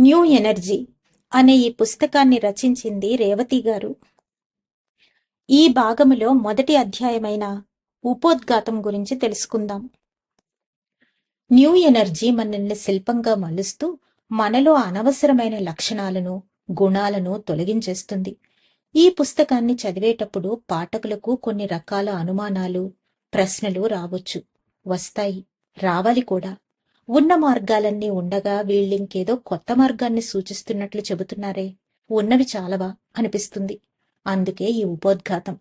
New energy అనే ఈ పుస్తకాన్ని రచించింది రేవతి గారు. ఈ భాగములో మొదటి అధ్యాయమైన ఉపోద్ఘాతం గురించి తెలుసుకుందాం. న్యూ ఎనర్జీ మనల్ని శిల్పంగా మలుస్తూ మనలో అనవసరమైన లక్షణాలను గుణాలను తొలగించేస్తుంది. ఈ పుస్తకాన్ని చదివేటప్పుడు పాఠకులకు కొన్ని రకాల అనుమానాలు ప్రశ్నలు రావచ్చు. వస్తాయి. రావాలి కూడా. ఉన్న మార్గాలన్నీ ఉండగా వీళ్ళింకేదో కొత్త మార్గాన్ని సూచిస్తున్నట్లు చెబుతున్నారే. ఉన్నవి చాలవా? అనిపిస్తుంది. అందుకే ఈ ఉపోద్ఘాతం.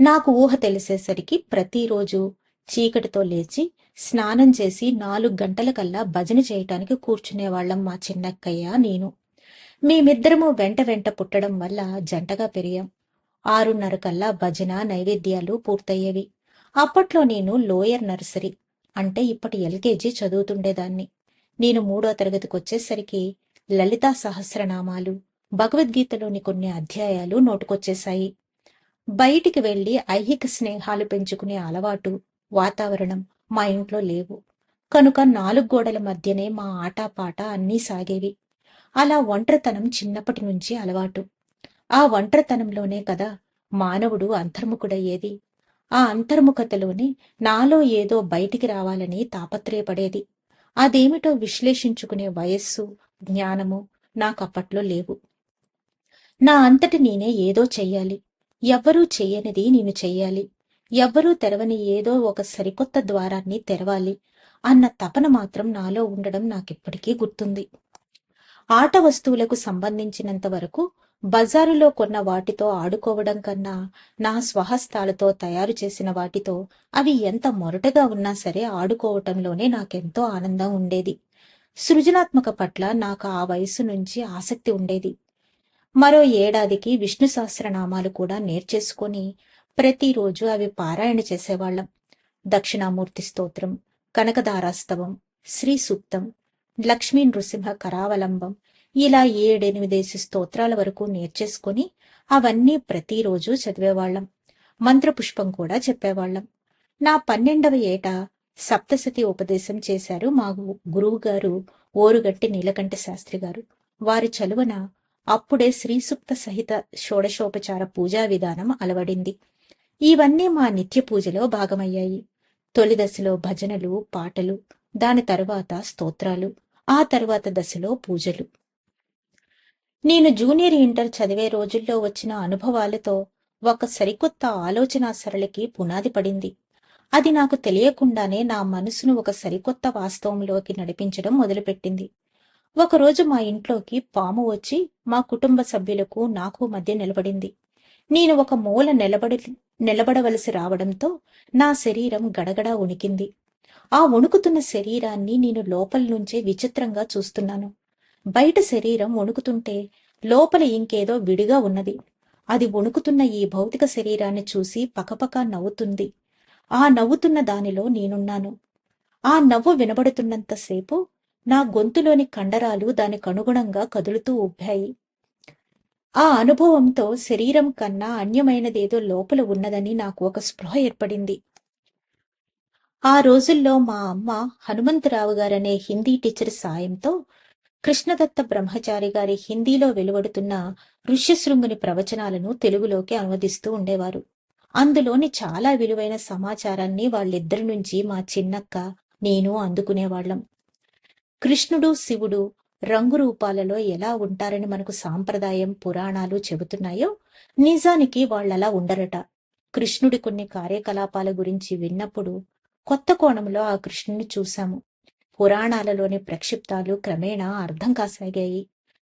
నాకు ఊహ తెలిసేసరికి ప్రతిరోజు చీకటితో లేచి స్నానం చేసి నాలుగు గంటలకల్లా భజన చేయటానికి కూర్చునేవాళ్ళం మా చిన్నక్కయ్య నేను. మేమిద్దరము వెంట వెంట పుట్టడం వల్ల జంటగా పెరిగాం. ఆరున్నర కల్లా భజన నైవేద్యాలు పూర్తయ్యేవి. అప్పట్లో నేను లోయర్ నర్సరీ. అంటే ఇప్పటి ఎల్కేజీ చదువుతుండేదాన్ని. నేను మూడో తరగతికి వచ్చేసరికి లలితా సహస్రనామాలు భగవద్గీతలోని కొన్ని అధ్యాయాలు నోటుకొచ్చేశాయి. బయటికి వెళ్ళి ఐహిక స్నేహాలు పెంచుకునే అలవాటు వాతావరణం మా ఇంట్లో లేవు. కనుక నాలుగు గోడల మధ్యనే మా ఆటాపాట అన్నీ సాగేవి. అలా ఒంటరితనం చిన్నప్పటి నుంచి అలవాటు. ఆ ఒంటరితనంలోనే కదా మానవుడు అంతర్ముఖుడయ్యేది. ఆ అంతర్ముఖతలోనే నాలో ఏదో బయటికి రావాలని తాపత్రయపడేది. అదేమిటో విశ్లేషించుకునే వయస్సు జ్ఞానము నాకప్పట్లో లేవు. నా అంతటి నేనే ఏదో చెయ్యాలి. ఎవ్వరూ చెయ్యనిది నేను చెయ్యాలి. ఎవ్వరూ తెరవని ఏదో ఒక సరికొత్త ద్వారాన్ని తెరవాలి అన్న తపన మాత్రం నాలో ఉండడం నాకిప్పటికీ గుర్తుంది. ఆట వస్తువులకు సంబంధించినంత వరకు బజారులో కొన్న వాటితో ఆడుకోవడం కన్నా నా స్వహస్తాలతో తయారు చేసిన వాటితో అవి ఎంత మొరటగా ఉన్నా సరే ఆడుకోవటంలోనే నాకెంతో ఆనందం ఉండేది. సృజనాత్మక పట్ల నాకు ఆ వయసు నుంచి ఆసక్తి ఉండేది. మరో ఏడాదికి విష్ణు సహస్రనామాలు కూడా నేర్చేసుకొని ప్రతిరోజు అవి పారాయణ చేసేవాళ్ళం దక్షిణామూర్తి స్తోత్రం కనకదారాస్తవం శ్రీ సూక్తం లక్ష్మీ నృసింహ కరావలంబం ఇలా ఏడెనిమిదేసి స్తోత్రాల వరకు నేర్చేసుకొని అవన్నీ ప్రతిరోజు చదివేవాళ్ళం మంత్రపుష్పం కూడా చెప్పేవాళ్ళం నా పన్నెండవ ఏట సప్తసతి ఉపదేశం చేశారు మా గురువు గారు ఓరుగట్టి నీలకంఠ శాస్త్రి గారు. వారి చలువన అప్పుడే శ్రీసుక్త సహిత షోడశోపచార పూజా విధానం అలవడింది. ఇవన్నీ మా నిత్య పూజలో భాగమయ్యాయి. తొలి దశలో భజనలు పాటలు దాని తర్వాత స్తోత్రాలు ఆ తర్వాత దశలో పూజలు. నేను జూనియర్ ఇంటర్ చదివే రోజుల్లో వచ్చిన అనుభవాలతో ఒక సరికొత్త ఆలోచన సరళికి పునాది పడింది. అది నాకు తెలియకుండానే నా మనసును ఒక సరికొత్త వాస్తవంలోకి నడిపించడం మొదలుపెట్టింది. ఒకరోజు మా ఇంట్లోకి పాము వచ్చి మా కుటుంబ సభ్యులకు నాకు మధ్య నిలబడింది. నేను ఒక మూల నిలబడి నిలబడవలసి రావడంతో నా శరీరం గడగడా ఉనికింది. ఆ వణుకుతున్న శరీరాన్ని నేను లోపల నుంచే విచిత్రంగా చూస్తున్నాను. బయట శరీరం వణుకుతుంటే లోపల ఇంకేదో విడిగా ఉన్నది. అది వణుకుతున్న ఈ భౌతిక శరీరాన్ని చూసి పకపక నవ్వుతుంది. ఆ నవ్వుతున్న దానిలో నేనున్నాను. ఆ నవ్వు వినబడుతున్నంతసేపు నా గొంతులోని కండరాలు దానికి అనుగుణంగా కదులుతూ ఉబ్బాయి ఆ అనుభవంతో శరీరం కన్నా అన్యమైనదేదో లోపల ఉన్నదని నాకు ఒక స్పృహ ఏర్పడింది. ఆ రోజుల్లో మా అమ్మ హనుమంతరావు గారనే హిందీ టీచర్ సాయంతో కృష్ణదత్త బ్రహ్మచారి గారి హిందీలో వెలువడుతున్న ఋష్యశృంగుని ప్రవచనాలను తెలుగులోకి అనువదిస్తూ ఉండేవారు. అందులోని చాలా విలువైన సమాచారాన్ని వాళ్ళిద్దరి నుంచి మా చిన్నక్క నేను అందుకునేవాళ్ళం కృష్ణుడు శివుడు రంగు రూపాలలో ఎలా ఉంటారని మనకు సాంప్రదాయం పురాణాలు చెబుతున్నాయో నిజానికి వాళ్ళలా ఉండరట. కృష్ణుడి కొన్ని కార్యకలాపాల గురించి విన్నప్పుడు కొత్త కోణంలో ఆ కృష్ణుని చూశాము. పురాణాలలోని ప్రక్షిప్తాలు క్రమేణా అర్థం కాసాగాయి.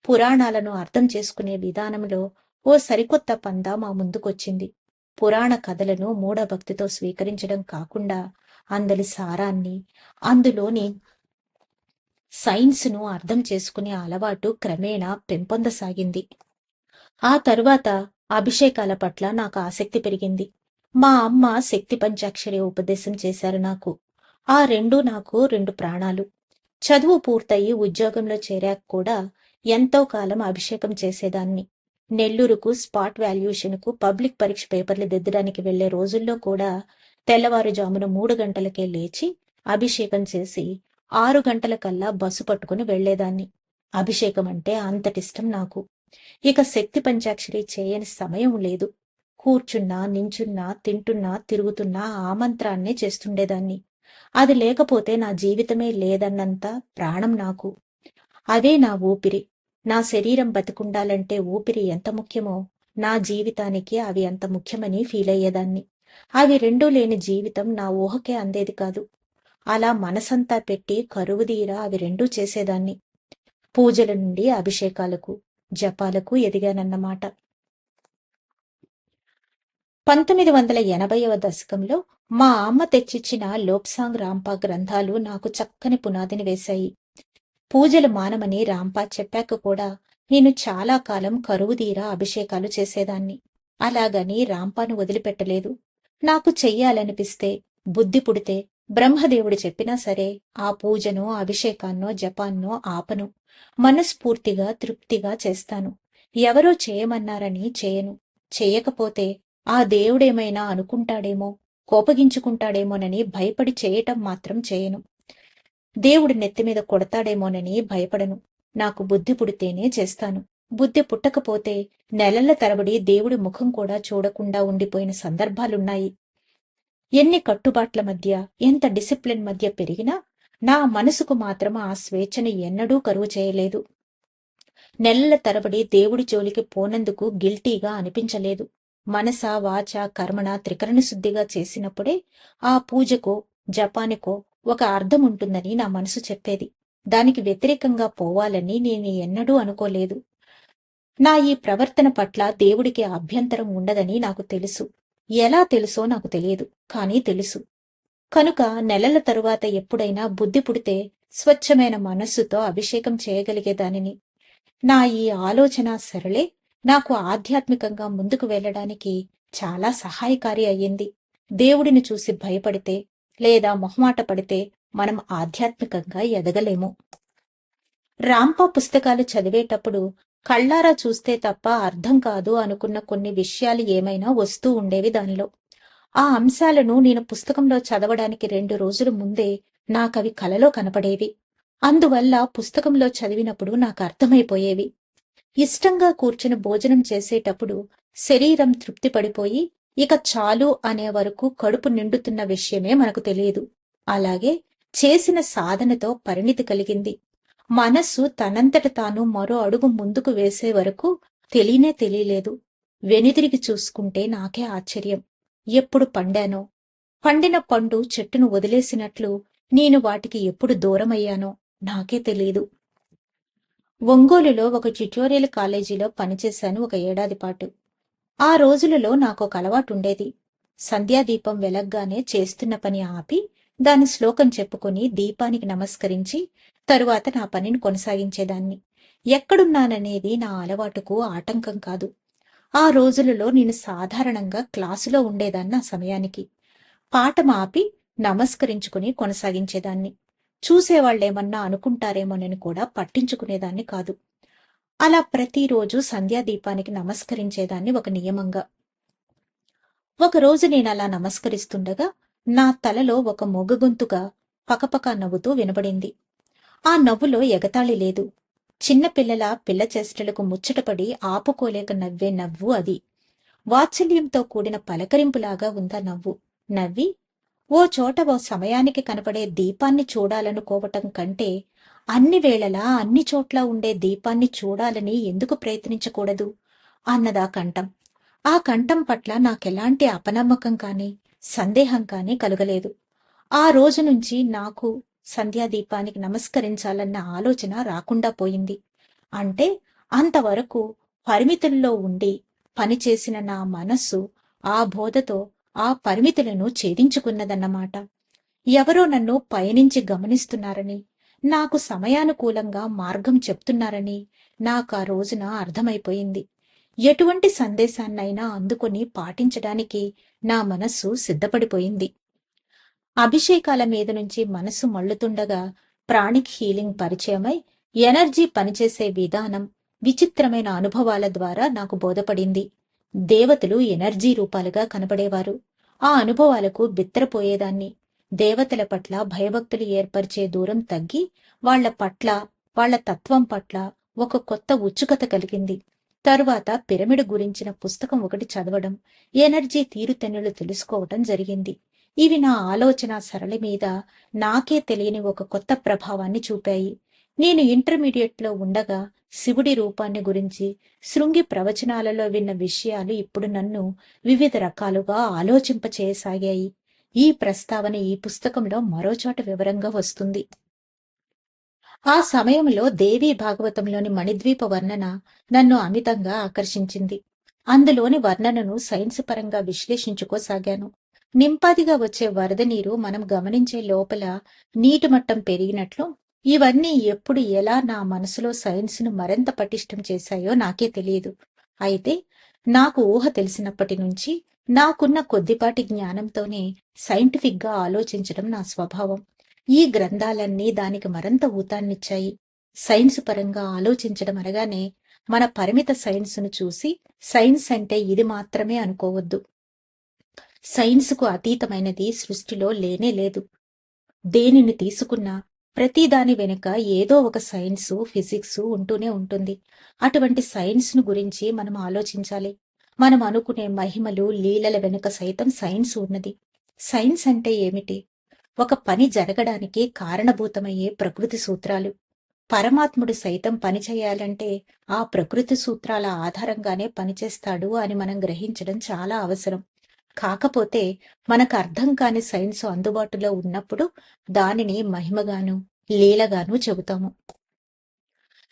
పురాణాలను అర్థం చేసుకునే విధానంలో ఓ సరికొత్త పంద మా ముందుకొచ్చింది. పురాణ కథలను మూఢభక్తితో స్వీకరించడం కాకుండా అందలి సారాన్ని అందులోని సైన్స్ను అర్థం చేసుకునే అలవాటు క్రమేణా పెంపొందసాగింది. ఆ తరువాత అభిషేకాల పట్ల నాకు ఆసక్తి పెరిగింది. మా అమ్మ శక్తి పంచాక్షరి ఉపదేశం చేశారు నాకు. ఆ రెండు నాకు రెండు ప్రాణాలు. చదువు పూర్తయి ఉద్యోగంలో చేరాక కూడా ఎంతో కాలం అభిషేకం చేసేదాన్ని. నెల్లూరుకు స్పాట్ వాల్యుయేషన్కు పబ్లిక్ పరీక్ష పేపర్లు దిద్దడానికి వెళ్ళే రోజుల్లో కూడా తెల్లవారుజామున మూడు గంటలకే లేచి అభిషేకం చేసి ఆరు గంటలకల్లా బస్సు పట్టుకుని వెళ్ళేదాన్ని అభిషేకం అంటే అంతటిష్టం నాకు. ఇక శక్తి పంచాక్షరి చేయని సమయం లేదు. కూర్చున్నా నించున్నా తింటున్నా తిరుగుతున్నా ఆ మంత్రాన్నే చేస్తుండేదాన్ని. అది లేకపోతే నా జీవితమే లేదన్నంత ప్రాణం నాకు. అదే నా ఊపిరి. నా శరీరం బతికుండాలంటే ఊపిరి ఎంత ముఖ్యమో నా జీవితానికి అవి అంత ముఖ్యమని ఫీల్ అయ్యేదాన్ని. అవి రెండూ లేని జీవితం నా ఊహకే అందేది కాదు. అలా మనసంతా పెట్టి కరువుదీరా అవి రెండూ చేసేదాన్ని. పూజల నుండి అభిషేకాలకు జపాలకు ఎదిగానన్నమాట. పంతొమ్మిది వందల ఎనభైవ దశకంలో మా అమ్మ తెచ్చిచ్చిన లోప్సాంగ్ రాంపా గ్రంథాలు నాకు చక్కని పునాదిని వేశాయి. పూజలు మానమని రాంపా చెప్పాక కూడా నేను చాలా కాలం కరువుదీరా అభిషేకాలు చేసేదాన్ని. అలాగని రాంపాను వదిలిపెట్టలేదు. నాకు చెయ్యాలనిపిస్తే బుద్ధి పుడితే బ్రహ్మదేవుడు చెప్పినా సరే ఆ పూజను అభిషేకాన్నో జపాన్నో ఆపను. మనస్ఫూర్తిగా తృప్తిగా చేస్తాను. ఎవరో చేయమన్నారని చేయను. చేయకపోతే ఆ దేవుడేమైనా అనుకుంటాడేమో కోపగించుకుంటాడేమోనని భయపడి చేయటం మాత్రం చేయను. దేవుడు నెత్తిమీద కొడతాడేమోనని భయపడను. నాకు బుద్ధి పుడితేనే చేస్తాను. బుద్ధి పుట్టకపోతే నెలల తరబడి దేవుడి ముఖం కూడా చూడకుండా ఉండిపోయిన సందర్భాలున్నాయి. ఎన్ని కట్టుబాట్ల మధ్య ఎంత డిసిప్లిన్ మధ్య పెరిగినా నా మనసుకు మాత్రం ఆ స్వేచ్ఛను ఎన్నడూ కరువు చేయలేదు. నెలల తరబడి దేవుడి జోలికి పోనందుకు గిల్టీగా అనిపించలేదు. మనస వాచ కర్మణ త్రికరణ శుద్ధిగా చేసినప్పుడే ఆ పూజకో జపానికో ఒక అర్థం ఉంటుందని నా మనసు చెప్పేది. దానికి వ్యతిరేకంగా పోవాలని నేను ఎన్నడూ అనుకోలేదు. నా ఈ ప్రవర్తన పట్ల దేవుడికి అభ్యంతరం ఉండదని నాకు తెలుసు. ఎలా తెలుసో నాకు తెలియదు కానీ తెలుసు. కనుక నెలల తరువాత ఎప్పుడైనా బుద్ధి పుడితే స్వచ్ఛమైన మనస్సుతో అభిషేకం చేయగలిగేదానిని. నా ఈ ఆలోచన సరళే నాకు ఆధ్యాత్మికంగా ముందుకు వెళ్ళడానికి చాలా సహాయకారి అయ్యింది. దేవుడిని చూసి భయపడితే లేదా మొహమాట పడితే మనం ఆధ్యాత్మికంగా ఎదగలేము. రాంపా పుస్తకాలు చదివేటప్పుడు కళ్ళారా చూస్తే తప్ప అర్థం కాదు అనుకున్న కొన్ని విషయాలు ఏమైనా వస్తూ ఉండేవి దానిలో. ఆ అంశాలను నేను పుస్తకంలో చదవడానికి రెండు రోజుల ముందే నాకవి కలలో కనపడేవి. అందువల్ల పుస్తకంలో చదివినప్పుడు నాకు అర్థమైపోయేవి. ఇష్టంగా కూర్చుని భోజనం చేసేటప్పుడు శరీరం తృప్తి పడిపోయి ఇక చాలు అనే వరకు కడుపు నిండుతున్న విషయమే మనకు తెలియదు. అలాగే చేసిన సాధనతో పరిణితి కలిగింది. మనస్సు తనంతట తాను మరో అడుగు ముందుకు వేసే వరకు తెలియనే తెలియలేదు. వెనుదిరిగి చూసుకుంటే నాకే ఆశ్చర్యం. ఎప్పుడు పండానో? పండిన పండు చెట్టును వదిలేసినట్లు నేను వాటికి ఎప్పుడు దూరమయ్యానో నాకే తెలియదు ఒంగోలులో ఒక ట్యుటోరియల్ కాలేజీలో పనిచేశాను ఒక ఏడాది పాటు. ఆ రోజులలో నాకు ఒక అలవాటు ఉండేది. సంధ్యాదీపం వెలగ్గానే చేస్తున్న పని ఆపి దాని శ్లోకం చెప్పుకొని దీపానికి నమస్కరించి తరువాత నా పనిని కొనసాగించేదాన్ని. ఎక్కడున్నాననేది నా అలవాటుకు ఆటంకం కాదు. ఆ రోజులలో నేను సాధారణంగా క్లాసులో ఉండేదాన్ని ఆ సమయానికి. పాఠం ఆపి నమస్కరించుకుని కొనసాగించేదాన్ని. చూసేవాళ్ళేమన్నా అనుకుంటారేమోనని కూడా పట్టించుకునేదాన్ని కాదు. అలా ప్రతిరోజు సంధ్యాదీపానికి నమస్కరించేదాన్ని ఒక నియమంగా. ఒకరోజు నేను అలా నమస్కరిస్తుండగా నా తలలో ఒక మొగగొంతుగా పకపక నవ్వుతూ వినబడింది. ఆ నవ్వులో ఎగతాళి లేదు. చిన్నపిల్లల పిల్ల చేష్టలకు ముచ్చటపడి ఆపుకోలేక నవ్వే నవ్వు అది. వాత్సల్యంతో కూడిన పలకరింపులాగా ఉందా నవ్వు. నవ్వి ఓ చోట ఓ సమయానికి కనపడే దీపాన్ని చూడాలనుకోవటం కంటే అన్ని వేళలా అన్ని చోట్ల ఉండే దీపాన్ని చూడాలని ఎందుకు ప్రయత్నించకూడదు? అన్నదా కంఠం. ఆ కంఠం పట్ల నాకెలాంటి అపనమ్మకం కానీ సందేహం కానీ కలగలేదు. ఆ రోజు నుంచి నాకు సంధ్యాదీపానికి నమస్కరించాలన్న ఆలోచన రాకుండా పోయింది. అంటే అంతవరకు పరిమితుల్లో ఉండి పనిచేసిన నా మనస్సు ఆ బోధతో ఆ పరిమితులను ఛేదించుకున్నదన్నమాట. ఎవరో నన్ను పయనించి గమనిస్తున్నారని నాకు సమయానుకూలంగా మార్గం చెప్తున్నారని నాకు ఆ రోజున అర్థమైపోయింది. ఎటువంటి సందేశాన్నైనా అందుకొని పాటించడానికి నా మనస్సు సిద్ధపడిపోయింది. అభిషేకాల మీద నుంచి మనసు మళ్ళుతుండగా ప్రాణిక్ హీలింగ్ పరిచయమై ఎనర్జీ పనిచేసే విధానం విచిత్రమైన అనుభవాల ద్వారా నాకు బోధపడింది. దేవతలు ఎనర్జీ రూపాలుగా కనబడేవారు. ఆ అనుభవాలకు బిత్తరపోయేదాన్ని. దేవతల పట్ల భయభక్తులు ఏర్పరిచే దూరం తగ్గి వాళ్ళ పట్ల వాళ్ళ తత్వం పట్ల ఒక కొత్త ఉత్సుకత కలిగింది. తరువాత పిరమిడ్ గురించిన పుస్తకం ఒకటి చదవడం ఎనర్జీ తీరుతెన్నులు తెలుసుకోవటం జరిగింది. ఇవి నా ఆలోచన సరళి మీద నాకే తెలియని ఒక కొత్త ప్రభావాన్ని చూపాయి. నేను ఇంటర్మీడియట్లో ఉండగా శివుడి రూపాన్ని గురించి శృంగి ప్రవచనాలలో విన్న విషయాలు ఇప్పుడు నన్ను వివిధ రకాలుగా ఆలోచింపచేయసాగాయి ఈ ప్రస్తావన ఈ పుస్తకంలో మరోచోట వివరంగా వస్తుంది. ఆ సమయంలో దేవీ భాగవతంలోని మణిద్వీప వర్ణన నన్ను అమితంగా ఆకర్షించింది. అందులోని వర్ణనను సైన్స్ పరంగా విశ్లేషించుకోసాగాను. నింపాదిగా వచ్చే వరద నీరు మనం గమనించే లోపల నీటి మట్టం పెరిగినట్లు ఇవన్నీ ఎప్పుడు ఎలా నా మనసులో సైన్స్ను మరింత పటిష్టం చేశాయో నాకే తెలియదు. అయితే నాకు ఊహ తెలిసినప్పటి నుంచి నాకున్న కొద్దిపాటి జ్ఞానంతోనే సైంటిఫిక్గా ఆలోచించడం నా స్వభావం. ఈ గ్రంథాలన్నీ దానికి మరింత ఊతాన్నిచ్చాయి. సైన్స్ పరంగా ఆలోచించడం అనగానే మన పరిమిత సైన్స్ను చూసి సైన్స్ అంటే ఇది మాత్రమే అనుకోవద్దు. సైన్స్కు అతీతమైనది సృష్టిలో లేనే లేదు. దేనిని తీసుకున్నా ప్రతి దాని వెనుక ఏదో ఒక సైన్స్ ఫిజిక్స్ ఉంటూనే ఉంటుంది. అటువంటి సైన్స్ను గురించి మనం ఆలోచించాలి. మనం అనుకునే మహిమలు లీలల వెనుక సైతం సైన్స్ ఉన్నది. సైన్స్ అంటే ఏమిటి? ఒక పని జరగడానికి కారణభూతమయ్యే ప్రకృతి సూత్రాలు. పరమాత్ముడు సైతం పని చేయాలంటే ఆ ప్రకృతి సూత్రాల ఆధారంగానే పనిచేస్తాడు అని మనం గ్రహించడం చాలా అవసరం. కాకపోతే మనకు అర్థం కాని సైన్స్ అందుబాటులో ఉన్నప్పుడు దానిని మహిమగాను లీలగాను చెబుతాము.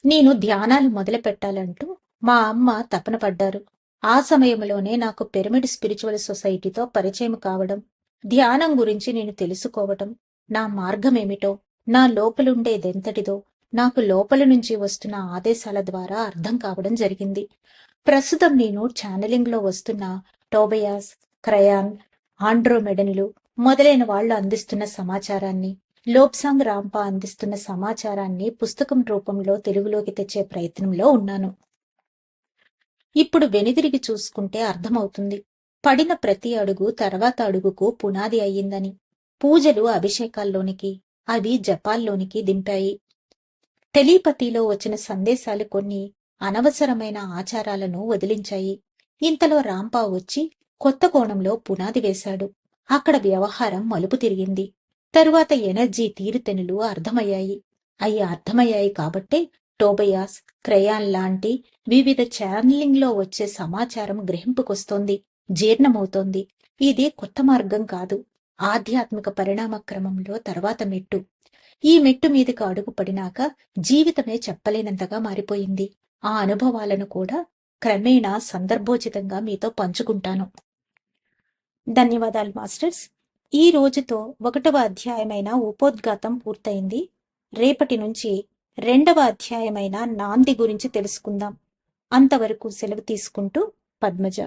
నేను ధ్యానాలు మొదలు పెట్టాలంటూ మా అమ్మ తపన పడ్డారు. ఆ సమయంలోనే నాకు పిరమిడ్ స్పిరిచువల్ సొసైటీతో పరిచయం కావడం ధ్యానం గురించి నేను తెలుసుకోవటం నా మార్గమేమిటో నా లోపలుండేదెంతటిదో నాకు లోపల నుంచి వస్తున్న ఆదేశాల ద్వారా అర్థం కావడం జరిగింది. ప్రస్తుతం నేను ఛానలింగ్లో వస్తున్న టోబయాస్ క్రయాన్ ఆండ్రోమెడన్లు మొదలైన వాళ్ళు అందిస్తున్న సమాచారాన్ని లోప్సాంగ్ రాంపా అందిస్తున్న సమాచారాన్ని పుస్తకం రూపంలో తెలుగులోకి తెచ్చే ప్రయత్నంలో ఉన్నాను. ఇప్పుడు వెనుదిరిగి చూసుకుంటే అర్థమవుతుంది. పడిన ప్రతి అడుగు తర్వాత అడుగుకు పునాది అయ్యిందని. పూజలు అభిషేకాల్లోనికి అవి జపాల్లోనికి దింపాయి. టెలీపతిలో వచ్చిన సందేశాలు కొన్ని అనవసరమైన ఆచారాలను వదిలించాయి. ఇంతలో రాంపా వచ్చి కొత్త కోణంలో పునాది వేశాడు. అక్కడ వ్యవహారం మలుపు తిరిగింది. తరువాత ఎనర్జీ తీరుతెనులు అర్థమయ్యాయి. అవి అర్థమయ్యాయి కాబట్టే టోబయాస్ క్రయాన్ లాంటి వివిధ ఛానలింగ్లో వచ్చే సమాచారం గ్రహింపుకొస్తోంది. జీర్ణమవుతోంది. ఇది కొత్త మార్గం కాదు. ఆధ్యాత్మిక పరిణామ క్రమంలో తర్వాత మెట్టు. ఈ మెట్టు మీదకి అడుగుపడినాక జీవితమే చెప్పలేనంతగా మారిపోయింది. ఆ అనుభవాలను కూడా క్రమేణా సందర్భోచితంగా మీతో పంచుకుంటాను. ధన్యవాదాలు మాస్టర్స్. ఈ రోజుతో ఒకటవ అధ్యాయమైన ఉపోద్ఘాతం పూర్తయింది. రేపటి నుంచి రెండవ అధ్యాయమైన నాంది గురించి తెలుసుకుందాం. అంతవరకు సెలవు తీసుకుంటూ పద్మజ.